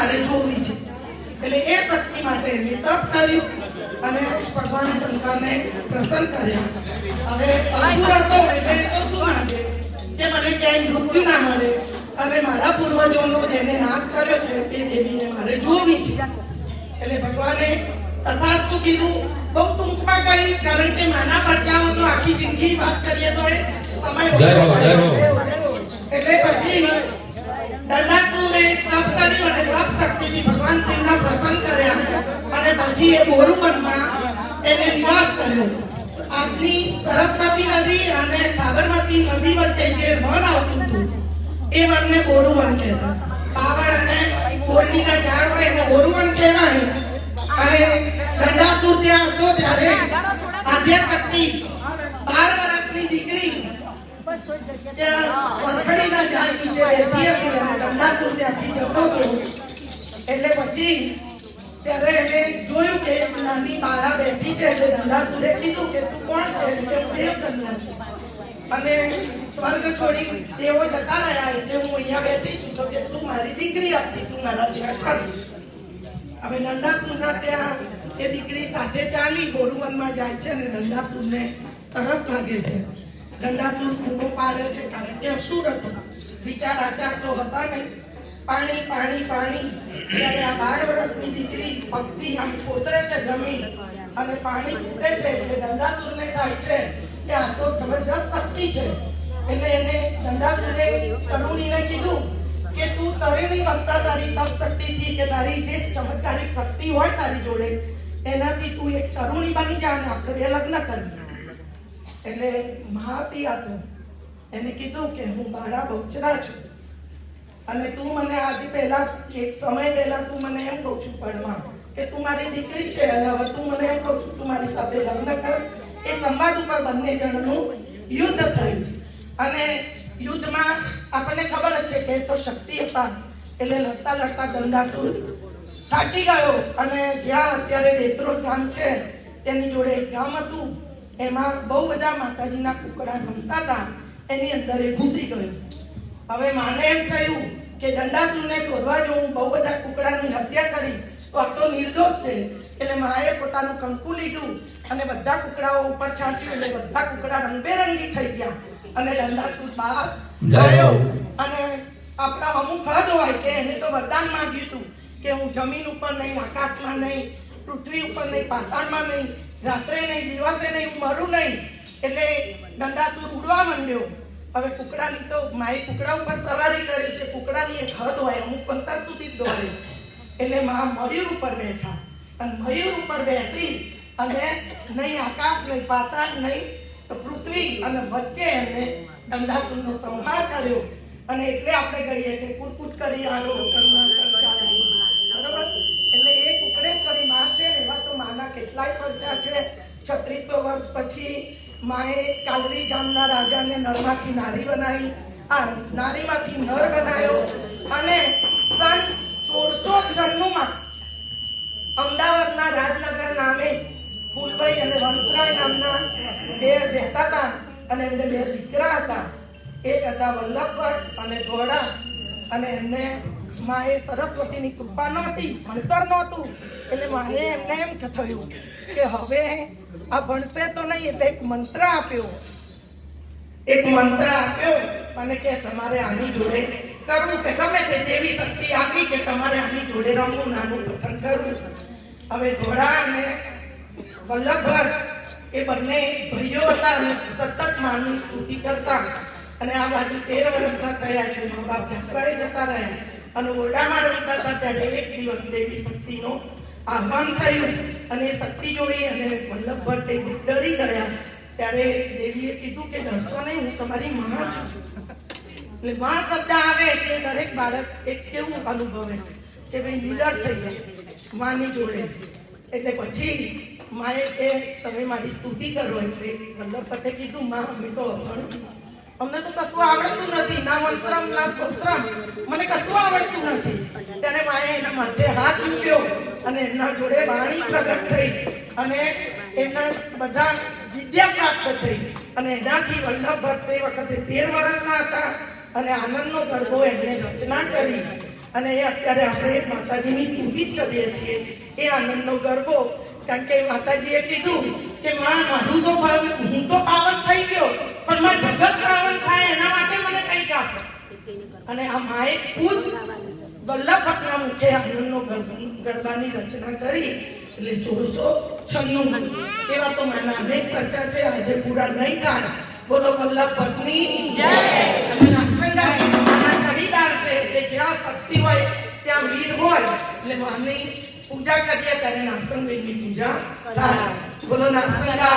મારે જોવી છે. એટલે એ ભક્તિ માટે મેં તપ કર્યું અને ભગવાન શંકરને પ્રસન્ન કર્યા. હવે અંકુર હતો એટલે શું માંગે કે મને ક્યાંય મૃત્યુ ના મળે. અને મારા પૂર્વજોનો જેને નાશ કર્યો છે તે દેવીને મારે જોવી છે. એટલે ભગવાને તથાસ્તુ કીધું બહુ ટૂંકમાં કહી કારણ કે નાના પરચાઓ તો આખી જિંદગી વાત કરીએ તો એ સમય. એટલે પછી ઝાડ હોય અને દંડાસુર ત્યાં હતો ત્યારે આદ્યશક્તિ બાર દીકરી ત્યાં ત્યારે એને જોયું કે એક નાની બેઠી છે, એટલે દંડાસુરે કીધું કે તું કોણ છે? એટલે હું અને સ્વર્ગ છોડી દેવો જતા રહ્યા, એટલે હું અહીંયા બેઠી છું. તો કે મારી દીકરી હતી તું મારા ત્યાં ખરી હવે ત્યાં એ દીકરી સાથે ચાલી બોરુવનમાં જાય છે અને નંદાસુરને તરસ લાગે છે. નંદાસુર ખૂણો પાડે છે, કારણ કે અસુર હતો. વિચાર આચાર તો હતા નહીં. પાણી પાણી પાણી. ત્યારે આ બાર વર્ષની દીકરી પગથી આમ કોતરે છે જમીન અને પાણી ફૂટે છે, એટલે નંદાસુરને થાય છે. કે આ તો જબરજસ્ત શક્તિ છે. એટલે એને નંદાસુરે તરુણીને કીધું કે તું તરેની વસ્તા તારી તપ શક્તિથી કે તારી જે ચમત્કારી શક્તિ હોય તારી જોડે એનાથી તું એક તરુણી બની જા અને આપણે બે લગ્ન કરીએ. એટલે મહાપી હતું એને કીધું કે હું બાળા બહુચરા છું. અને તું મને આજે પહેલા એક સમય પહેલા તું મને એમ કહું છું પડમાં કે તું મારી દીકરી છે અને હવે તું મને એમ કહું છું, તું મારી સાથે લગ્ન કર. એ સંવાદ ઉપર બંને જણનું યુદ્ધ થયું અને યુદ્ધમાં આપણને ખબર જ છે કે તો શક્તિ હતા, એટલે લડતા લડતા ગંગાસુર થાકી ગયો. અને જ્યાં અત્યારે દેતરો ગામ છે, તેની જોડે એક ગામ હતું, એમાં બહુ બધા માતાજીના કુકડા રમતા હતા, એની અંદર એ ઘૂસી ગયો. હવે માને એમ થયું કે દંડાસુરને શોધવા જો હું બહુ બધા કુકડાની હત્યા કરી તો આ તો નિર્દોષ છે. એટલે માએ પોતાનું કંકુ લીધું અને બધા કુકડાઓ ઉપર છાંટ્યું એટલે બધા કુકડા રંગબેરંગી થઈ ગયા. અને દંડાસુર બહાર ગયો. અને આપણા અમુક હદ હોય કે એને તો વરદાન માંગ્યું હતું કે હું જમીન ઉપર નહીં આકાશમાં નહીં પૃથ્વી ઉપર નહીં પાતાળમાં નહીં રાત્રે નહીં દિવસે નહીં હું મરું નહીં. એટલે દંડાસુર ઉડવા માંડ્યો. હવે કુકડાની તો માએ કુકડા ઉપર સવારી કરી છે. કુકડાની એક હદ હોય, અમુક અંતર સુધી દોડે. એટલે મા મયુર ઉપર બેઠા. અને મયુર ઉપર બેસી અને નહીં આકાશ, નહીં પાતાળ, નહીં પૃથ્વી અને વચ્ચે એમને દંડાસુરનો સંહાર કર્યો. અને એટલે આપણે કહીએ છીએ કુટકુટ કરી આરો કર. બરોબર? એટલે એ કુકડેશ્વરી માં છે ને એવા તો માના કેટલાય ખર્ચા છે. છત્રીસો વર્ષ પછી માએ કાલરી ગામના રાજાને નરમાંથી નારી બનાવી. આ નારીમાંથી નર બનાવ્યો અને સન સોળસો છન્નુંમાં અમદાવાદના રાજનગર નામે ફૂલભાઈ અને વંશરાય નામના બે રહેતા હતા અને એમને બે દીકરા હતા. એક હતા વલ્લભભટ્ટ અને ધોળા અને એમને માએ સરસ્વતીની કૃપા નહોતી, ભણતર નહોતું. એટલે મારે એમને એમ થયું કે હવે આ ભણશે તો નહીં, એટલે એક મંત્ર આપ્યો. એક મંત્ર આપ્યો, અને કે તમારે આની જોડે કરવું કે ગમે તે જેવી શક્તિ આપી કે તમારે આની જોડે રમવું, નાનું પસંદ કરવું હવે ઘોડા અને વલ્લભભટ્ટ એ બંને ભાઈઓ હતા અને સતત માની સ્તુતિ કરતા. અને આ બાજુ તેર વર્ષના થયા છે, મા બાપ જતા રહ્યા અને ઓરડામાં રમતા હતા ત્યારે એક દિવસ દેવી શક્તિનો આહવાન થયું અને શક્તિ જોઈ અને વલ્લભભટ્ટ એ ડરી ગયા. ત્યારે દેવીએ કીધું કે, ડરશો નહીં, હું તમારી માં છું. એટલે માં શબ્દ આવે એટલે દરેક બાળક એક કેવું અનુભવે કે ભાઈ નિડર થઈ જાય માની જોડે. એટલે પછી માએ કે, તમે મારી સ્તુતિ કરો. એટલે વલ્લભભટ્ટે કીધું, માં, અમે તો અભણ. અમને તો કશું આવડતું નથી. ના મંત્રમ ના સ્તોત્રમ મને કશું આવડતું નથી. ત્યારે માએ એના માથે હાથ મૂક્યો અને એમના જોડે વાણી પ્રગટ થઈ અને એમના બધા વિદ્યા પ્રાપ્ત થઈ. અને એનાથી વલ્લભ ભટ્ટ તે વખતે તેર વર્ષના હતા અને આનંદનો ગરબો એમણે રચના કરી. અને એ અત્યારે આપણે માતાજીની સ્તુતિ જ કરીએ છીએ. એ આનંદનો ગરબો કારણ કે માતાજીએ કીધું કે, માં, મારું તો ભાવ, હું તો પાવન થઈ ગયો. પણ માં જગત પાવન થાય એના માટે મને કંઈક આપો અને આ માએ ખુદ વલ્લભભટ્ટના મુખે આનંદનો ગરબાની રચના કરી એટલે સોળસો છન્નું એવા તો માના અનેક પ્રચાર છે આજે પૂરા નહીં થાય. બોલો વલ્લભ ભટ્ટની અને માના છે એટલે જ્યાં શક્તિ હોય ત્યાં વીર હોય. એટલે માની પૂજા કરીએ ત્યારે નાગસંગની પૂજા થાય. બોલો નાગસંગા